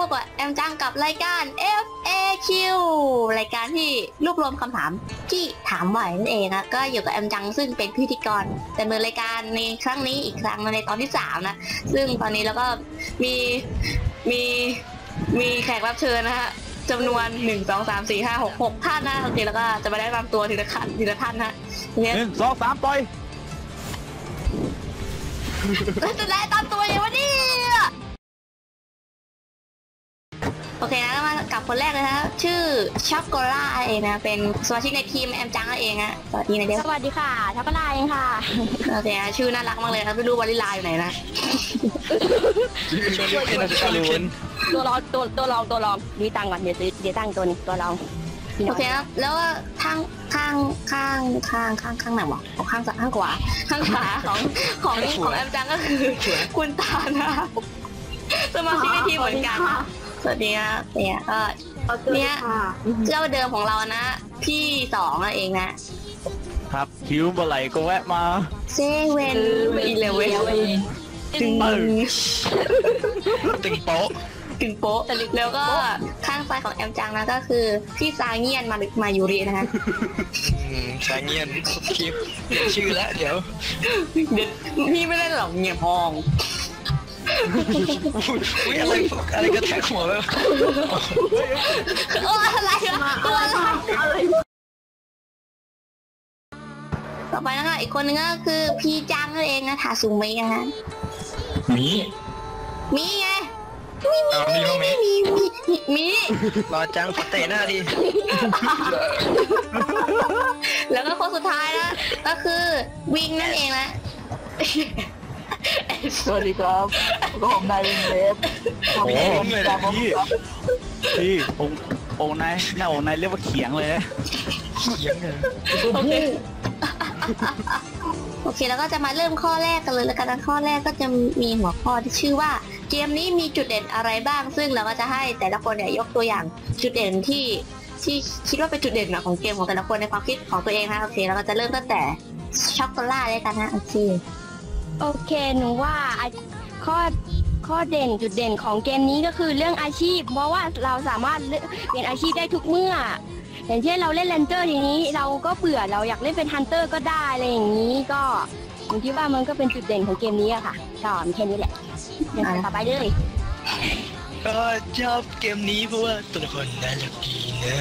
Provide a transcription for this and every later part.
พบกับแอมจังกับรายการ FAQ รายการที่รวบรวมคำถามที่ถามบ่อยนั่นเองนะก็อยู่กับแอมจังซึ่งเป็นพิธีกรดำเนินรายการในครั้งนี้อีกครั้งในตอนที่สามนะซึ่งตอนนี้แล้วก็มีมีมีแขกรับเชิญนะฮะจำนวนหนึ่งสองสามสี่ห้าหกหกท่านนะโอเคแล้วก็จะมาได้นำตัวทีละขั้นทีละท่านนะเนี่ยหนึ่งสองสามปล่อยแล้วจะได้ตามตัวยังวะเนี่ อเคนะมากับคนแรกเลยนะชื่อช็อกโกล่าเองนะ เป็นสมาชิกในทีมแอมจังเองอะสวัสดีนะเด็กสวัสดีค่ะทักกลายเองค่ะโอเคนะชื่อน่ารักมากเลยนะไม่รู้วาลิลาอยู่ไหนนะช่วยเป็นอาจารย์ตัวรองตัวตัวรองตัวรองดีตังค์ก่อนเดี๋ยวซื้อเดี๋ยวตั้งตัวนี้ตัวรองพี่น้โองเคนะแล้วก็ข้างข้างข้างข้างข้างข้างไหนวะเอาข้างซ้ายข้างขวาข้างขวาของของของแอมจังก็คือคุณตานะสมาชิกในทีมเหมือนกันนะ สวัสดีนะเนี่ยก็เนี่ยเจ้าเดิมของเรานะ พี่สองนั่นเองนะครับคิวเมื่อไหร่ก็แวะมาเซเว่นอีเลเว่นตึงเออตึงโป๊ะตึงโป๊ะแล้วก็ข้างซ้ายของแอมจังนะก็คือ พี่ซาเงียนมามายูรินะฮะอืมชาเงียนคลิปเปลี่ยนชื่อแล้วเดี๋ยวเดี๋ยวพี่ไม่ได้หรอกเงียบห้อง อุ้ยอะไรอะไรก็แทกหัวไปวะโอ้อะไรอะตัวอะไรต่อไปนะคะอีกคนนึงก็คือพี่จังนั่นเองนะทาซุมินะฮะมีมีไงเอามีบ้างไหมมีมีมีมีรอจังขอเตะหน้าดิแล้วก็คนสุดท้ายนะก็คือวิงนั่นเองนะ สวัสดีครับก็ผมนายวินเลฟโอ้โหพี่ พี่องค์องค์นายหน้าองค์นายเรียกว่าเขียงเลยนะเขียงเลยโอเคโอเคแล้วก็จะมาเริ่มข้อแรกกันเลยแล้วกันนะข้อแรกก็จะมีหัวข้อที่ชื่อว่าเกมนี้มีจุดเด่นอะไรบ้าง ซึ่งเราก็จะให้แต่ละคนเนี่ยยกตัวอย่างจุดเด่นที่ที่คิดว่าเป็นจุดเด่นนะของเกมของแต่ละคนในความคิดของตัวเองนะโอเคเราก็จะเริ่มตั้งแต่ช็อกโกแลตเลยกันนะโอเค โอเคหนูว่าอะข้อข้อเด่นจุดเด่นของเกมนี้ก็คือเรื่องอาชีพ เพราะว่าเราสามารถเลือกเปลี่ยนอาชีพได้ทุกเมื่อ อย่างเช่นเราเล่นเลนเจอร์ทีนี้ เราก็เบื่อเราอยากเล่นเป็นฮันเตอร์ก็ได้อะไรอย่างนี้ก็หนูคิดว่ามันก็เป็นจุดเด่นของเกมนี้อะค่ะก็มีแค่นี้แหละเดี๋ยวต่อไปเลยก็ชอบเกมนี้เพราะว่าตัวละครน่ารักดีนะ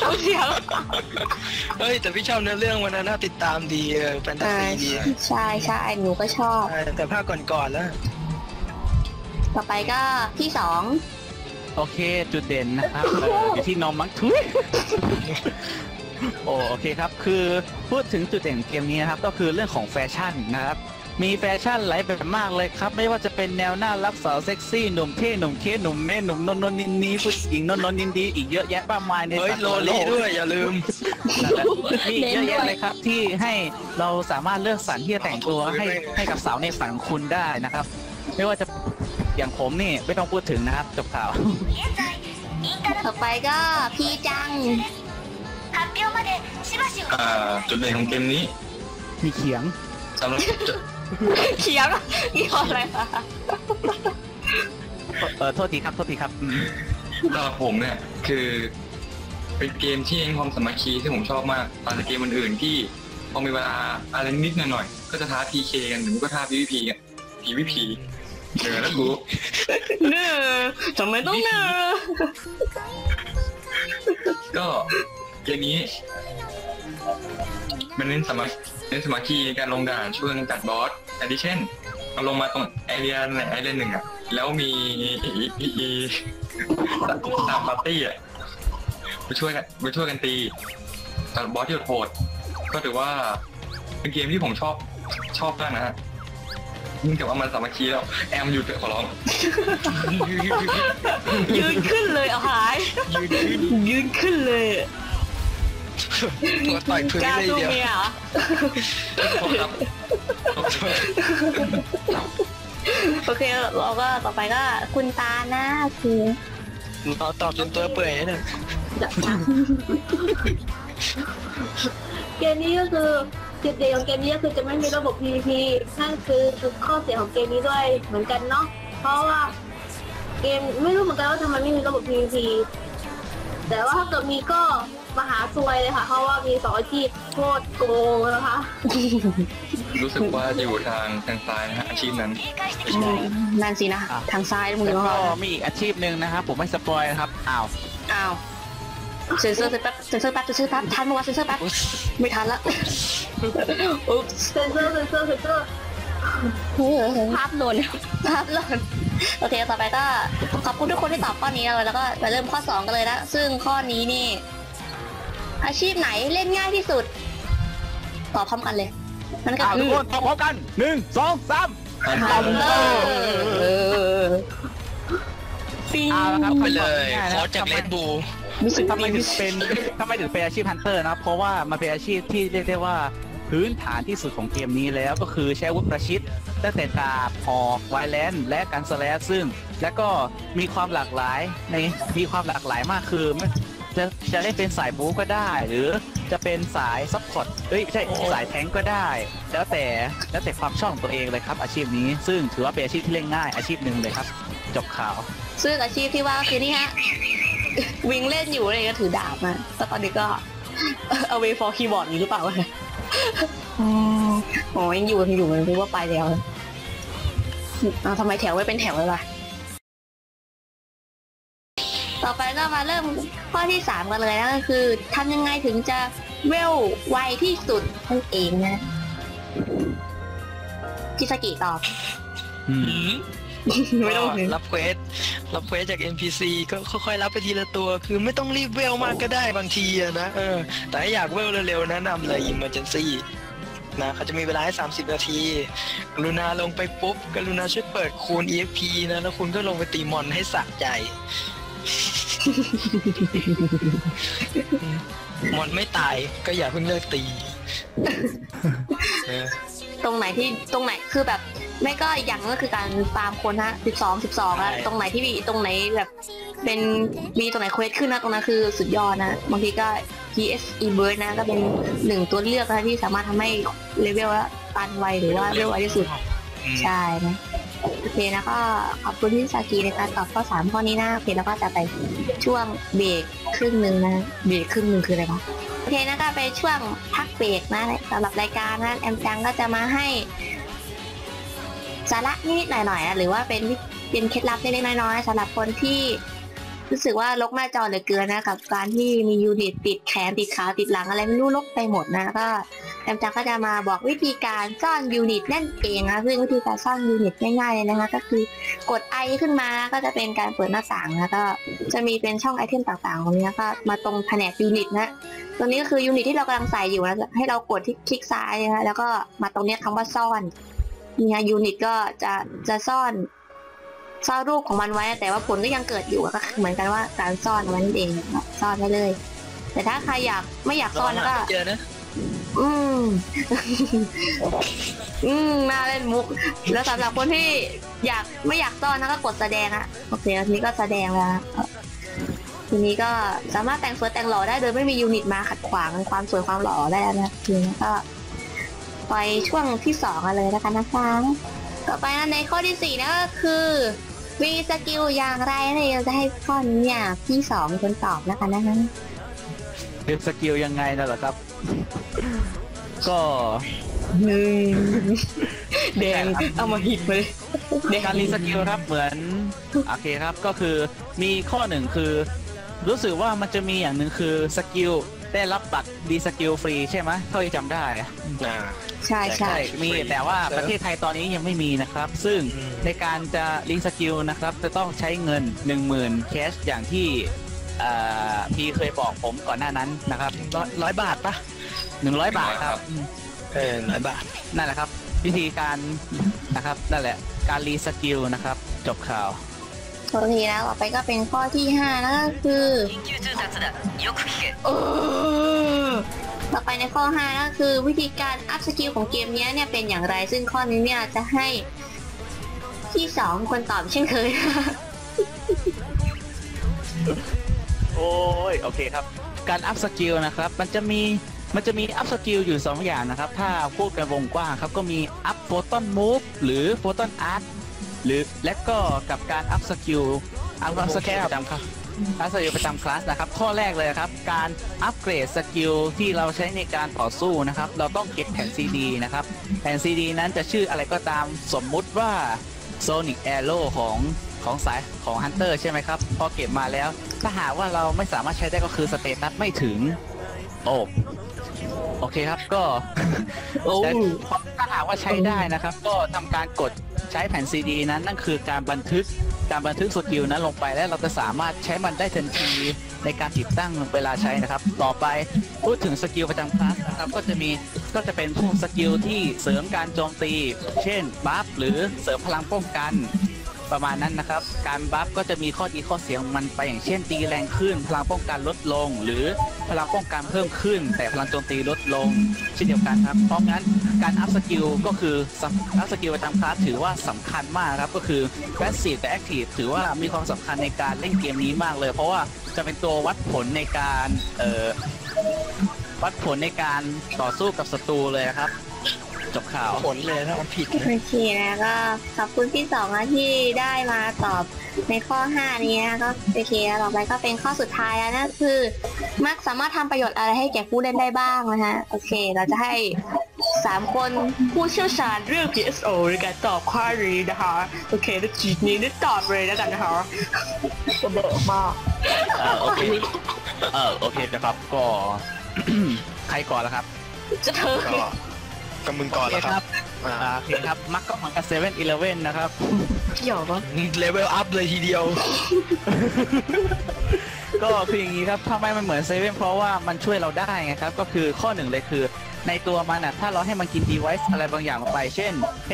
เอาเสียงเฮ้ยแต่พี่ชอบเนื้อเรื่องมันนะน่าติดตามดีเออแฟนตาซีดีใช่ใช่หนูก็ชอบใช่แต่ภาคก่อนๆแล้ว ต่อไปก็พี่สองโอเค จุดเด่นนะครับเอ่ออยู่ที่นมมั้งทุยโอ้โอเคครับ คือพูดถึงจุดเด่นของเกมนี้นะครับ ก็คือเรื่องของแฟชั่นนะครับ มีแฟชั่นหลายแบบมากเลยครับ ไม่ว่าจะเป็นแนวน่ารักสาวเซ็กซี่หนุ่มเท่หนุ่มเคหนุ่มแม่หนุ่มนนนนินนีผู้หญิงนนนนินดีอีกเยอะแยะมากมายในเฮ้ยสังคโลมโลลี่กด้วยอย่าลืมมีเยอะแยะเลยครับที่ให้เราสามารถเลือกสรรที่จะแต่งตัวให้ให้กับสาวในฝันของคุณได้นะครับ ไม่ว่าจะอย่างผมนี่ไม่ต้องพูดถึงนะครับจบข่าวต่อไปก็พี่จังอ่าจุดเด่นของเกมนี้ มีเขียงสำหรับ เขียงยี่ห้ออะไรคะเออโทษทีครับโทษทีครับอืมสำหรับผมเนี่ยคือ เป็นเกมที่เน้นความสามัคคีที่ผมชอบมากต่างจากเกมอื่นๆที่พอมีเวลาอะไรนิดๆหน่อยๆก็จะท้า PK กันหรือไม่ก็ท้า PVP กัน PVP เหนือแล้วกูเนื้อทำไมต้องเนื้อก็เกมนี้ มันเน้นสามัคเน้นสามัคคีการลงด่านช่วยกันจัดบอส อันที่เช่นเราลงมาตรงไอเรียไหนไอเรียหนึ่งอะ แล้วมีอีอีอีสามปาร์ตี้อะไปช่วยกันไปช่วยกันตีแต่บอสที่โหดๆก็ถือว่าเป็นเกมที่ผมชอบชอบมากนะฮะยิ่งจากว่ามันสามัคคีแล้ว แอมอยู่เถอะขอร้อง ยืนขึ้นเลยเอาหาย ยืนขึ้นยืนขึ้นเลย ตัวต่อยพื้นกล้าเลยสู้เดียวเมียเหรอขอครับขอโทษโอเคเราก็ต่อไปก็คุณตานะคือเราตอบจนตัวเปื่อยเลยเนี่ยเกมนี้ก็คือจุดเด่นของเกมนี้ก็คือจะไม่มีระบบ PVP นั่นคือข้อเสียของเกมนี้ด้วยเหมือนกันเนาะเพราะว่าเกมไม่รู้เหมือนกันว่าทำไมไม่มีระบบ PVP แต่ว่าถ้าเกิดมีก็ มหาซวยเลยค่ะ เพราะว่ามีสองอาชีพโคตรโกงนะคะ รู้สึกว่าจะอยู่ทางทางซ้ายนะฮะอาชีพนั้นนั่นสินะอะทางซ้ายมือแล้วของก็เรามีอีกอาชีพหนึ่งนะครับผมไม่สปอยนะครับอ้าวอ้าวเซ็นเซอร์เซ็นแป๊บเซ็นเซอร์แป๊บเซ็นเซอร์แป๊บทันปะวะเซ็นเซอร์แป๊บไม่ทันละอุ๊บเซนเซอร์เซนเซอร์เซนเซอร์ภาพหล่นภาพหล่นโอเคต่อไปก็ขอบคุณทุกคนที่ตอบข้อนี้เลยแล้วก็ไปเริ่มข้อสองกันเลยนะ ซึ่งข้อนี้นี่ อาชีพไหนเล่นง่ายที่สุด ตอบพร้อมกันเลยนั่นก็อ้าวคืทุกอคนตอบพร้อมกันหนึ่งสองสามฮันเตอร์ปีเอาละครับไปเลยง่ายๆโค้นะชจากเลดบูรู้สึกทำไมถึงเป็นทำไมถึงเป็นอาชีพฮันเตอร์นะ เพราะว่ามันเป็นอาชีพที่เรียกได้ว่าพื้นฐานที่สุดของเกมนี้แล้วก็คือใช้อาวุธประชิดตั้งแต่ดาบหอกไวแลนและการสแลชซึ่ง แล้วก็มีความหลากหลายในมีความหลากหลายมากคือไม่ จะจะได้เป็นสายบู๊ก็ได้ หรือจะเป็นสายซัพพอร์ตเอ้ยไม่ใช่สายแทงก์ก็ได้ แล้วแต่แล้วแต่ความชอบของตัวเองเลยครับ อาชีพนี้ซึ่งถือว่าเป็นอาชีพที่เล่นง่ายอาชีพหนึ่งเลยครับ จบข่าว ซึ่งอาชีพที่ว่าคือนี่ฮะ วิงเล่นอยู่อะไรก็ถือดาบมาแล้วตอนนี้ก็ away for keyboard อยู่หรือเปล่าวะอืมอ๋อยังอยู่ยังอยู่มันรู้ว่าไปแล้วเอาทำไมแถวไม่เป็นแถวเลยล่ะ มาเริ่มข้อที่สามกันเลยนะก็คือทำยังไงถึงจะเวลไวที่สุดนั่นเองนะคิสกิตอบอืมไม่ต้องถึง รับเควสรับเควสจาก NPC ก็ค่อยๆรับไปทีละตัว คือไม่ต้องรีบเวลมากก็ได้บางทีอะนะเออ แต่ถ้าอยากเวลเร็วๆแนะนำเลย Emergency นะเขาจะมีเวลาให้ 30 นาที กรุณาลงไปปุ๊บ กรุณาช่วยเปิดคูณ EFP นะ แล้วคุณก็ลงไปตีมอนให้สะใจ มอนไม่ตายก็อย่าเพิ่งเลิกตีเออตรงไหนที่ตรงไหนคือแบบ ไม่ก็อีกอย่างก็คือการฟาร์มคนฮะสิบสองสิบสองอะใช่ตรงไหนที่มีตรงไหนแบบเป็นมีตรงไหนเควสขึ้นนะตรงนั้นคือสุดยอดนะบางทีก็ PS e b u r s t นะก็เป็นหนึ่งตัวเลือกนะที่สามารถทำให้เลเวลละตันไวหรือว่าเวลไวที่สุดอืมใช่นะ โอเคแล้วก็ขอบคุณที่สากีในการตอบข้อสามข้อนี้นะโอเคแล้วก็จะไปช่วงเบรกครึ่งหนึ่งนะเบรกครึ่งหนึ่งคืออะไรคะโอเคนะก็ไปช่วงพักเบรกนะสำหรับรายการนะแอมจังก็จะมาให้สาระนิดๆหน่อยๆนะหรือว่าเป็นเป็นเคล็ดลับเล็กๆน้อยๆสำหรับคนที่ รู้สึกว่าลกหน้าจอเหลือเกินนะกับ การที่มียูนิตติดแขนติดขาติดหลังอะไรไม่รู้ลกไปหมดนะก็แอมจังก็จะมาบอกวิธีการซ่อนยูนิตนั่นเองนะซึ่งวิธีการซ่อนยูนิตง่ายๆเลยนะคะ ก็คือกดไอขึ้นมาก็จะเป็นการเปิดหน้าต่างนะก็จะมีเป็นช่องไอเทมต่างๆตรงนี้ก็มาตรงแผนกยูนิตนะตรงนี้ก็คือยูนิตที่เรากำลังใส่อยู่นะให้เรากดที่คลิกซ้ายนะแล้วก็มาตรงนี้ยคำว่าซ่อนเนี่ยยูนิตก็จะจะซ่อน ซ่อนรูปของมันไว้ แต่ว่าผลก็ยังเกิดอยู่ก็เหมือนกันว่าการซ่อนเอาไว้นั่นเองนะครับซ่อนไว้เลย แต่ถ้าใครอยากไม่อยากซ่อนแล้วก็เจอนะอืม อืมน่าเล่นมุก แล้วสำหรับคนที่อยากไม่อยากซ่อนนะก็กดแสดงอะโอเคทีนี้ก็แสดงแล้วนะทีนี้ก็สามารถแต่งสวยแต่งหล่อได้โดยไม่มียูนิตมาขัดขวางความสวยความหล่อได้แล้วนะทีนี้ก็ไปช่วงที่สองกันเลยแล้วกันนะคะต่อไปนะในข้อที่สี่นะก็คือ มีสกิลอย่างไรนั่นเองจะให้ข้อนี้เนี่ยพี่สองเป็นคนตอบแล้วกันนะคะเป็นสกิลยังไงนะเหรอครับ ก็หนึ่งแดงเอามาหิดไปเลยแดงการรีสกิลครับเหมือนโอเคครับก็คือมีข้อหนึ่งคือ รู้สึกว่ามันจะมีอย่างหนึ่งคือสกิล ได้รับบัตรดีสกิลฟรีใช่ไหมเท่าที่จำได้อะอ่า ใช่ใช่ มีแต่ว่าประเทศไทยตอนนี้ยังไม่มีนะครับ ซึ่งอืม ในการจะลิงสกิลนะครับ จะต้องใช้เงิน 10,000 แคชอย่างที่อ่าพี่เคยบอกผมก่อนหน้านั้นนะครับร้อยร้อยบาทปะ100บาทครับเออร้อยบาท นั่นแหละครับ วิธีการนะครับนั่นแหละการรีสกิลนะครับ จบข่าว โอเคนะต่อไปก็เป็นข้อที่ห้านะก็คือเออต่อไปในข้อห้าก็คือวิธีการอัพสกิลของเกมเนี้ยเนี่ยเป็นอย่างไร ซึ่งข้อนี้เนี่ยจะให้ที่สองคนตอบเช่นเคย โอ้ยโอเคครับ การอัพสกิลนะครับ มันจะมีมันจะมีอัพสกิลอยู่ 2 อย่างนะครับ ถ้าพูดกันวงกว้างครับ ก็มีอัพโฟตอนมูฟหรือโฟตอนอาร์ต หรือและก็กับการอัพสกิลอัพสกิลโอเคครับประจำครับอัพสกิลประจำคลาสนะครับ ข้อแรกเลยครับ การอัปเกรดสกิลที่เราใช้ในการต่อสู้นะครับ เราต้องเก็บแผ่นซีดีนะครับ แผ่นซีดีนั้นจะชื่ออะไรก็ตามสมมุติว่า Sonic Arrow ของของสายของ Hunter ใช่ไหมครับ พอเก็บมาแล้ว ถ้าหากว่าเราไม่สามารถใช้ได้ก็คือสเตตัสไม่ถึง โอ้โอเคครับก็โอ้แต่ถ้าหากว่าใช้ได้นะครับ ก็ทำการกดใช้แผ่นซีดีนั้นนั่นคือการบันทึกการบันทึกสกิลนั้นลงไปแล้วเราจะสามารถใช้มันได้ทันทีในการติดตั้งเวลาใช้นะครับ ต่อไปพูดถึงสกิลประจำคลาสนะครับก็จะมีก็จะเป็นพวกสกิลที่เสริมการโจมตี เช่นบัฟหรือเสริมพลังป้องกันประมาณนั้นนะครับ การบัฟก็จะมีข้อดีข้อเสียของมันไปอย่างเช่นตีแรงขึ้น พลังป้องกันลดลง หรือ พลังป้องกันเพิ่มขึ้น แต่พลังโจมตีลดลงเช่นเดียวกันครับ เพราะงั้นการอัพสกิลก็คืออัพสกิลประจำคลาสถือว่าสำคัญมากครับ ก็คือ Passive กับ Active ถือว่ามีความสำคัญในการเล่นเกมนี้มากเลย เพราะว่าจะเป็นตัววัดผลในการเอ่อวัดผลในการต่อสู้กับศัตรูเลยครับจบข่าวผลเลยถ้ามันผิดนะโอเคนะก็ขอบคุณพี่สองนะที่ได้มาตอบ ในข้อ 5 นี้นะก็โอเคแล้วต่อไปก็เป็นข้อสุดท้ายแล้วนะคือมักสามารถทำประโยชน์อะไรให้แก่ผู้เล่นได้บ้างนะฮะโอเค เราจะให้ 3 คนผู้เชี่ยวชาญเรื่อง PSO ในการตอบข้อนี้นะคะโอเคแล้วจีดนี้ได้ตอบเลยแล้วกันนะคะจะเด็กมากเออโอเคเออโอเคนะครับก็ใครก่อนแล้วครับจะเธอก็ก็มึงก่อนแล้วครับอ่าโอเคครับมักก็เหมือนกับเซเว่นอีเลเว่นนะครับ เกี่ยวปะเลเวลอัพเลยทีเดียว ก็คืออย่างนี้ครับทำไมมันเหมือนเซเว่นเพราะว่ามันช่วยเราได้ไงครับ ก็คือข้อหนึ่งเลยคือ ในตัวมันอะ ถ้าเราให้มันกิน device อะไรบางอย่างลงไป เช่น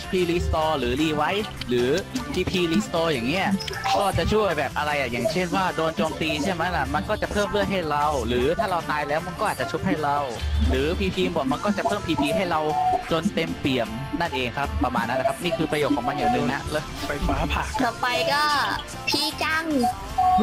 HP restore หรือ revive หรือ TP restore อย่างเงี้ย ก็จะช่วยแบบอะไรอะ อย่างเช่นว่าโดนโจมตีใช่ไหมล่ะ มันก็จะเพิ่มเลือดให้เรา หรือถ้าเราตายแล้วมันก็อาจจะชุบให้เรา หรือ PP บทมันก็จะเพิ่ม PP ให้เราจนเต็มเปี่ยม นั่นเองครับ ประมาณนั้นนะครับ นี่คือประโยชน์ของมันอย่างหนึ่งนะแล้วไฟฟ้าผ่า ต่อไปก็ พี่จังお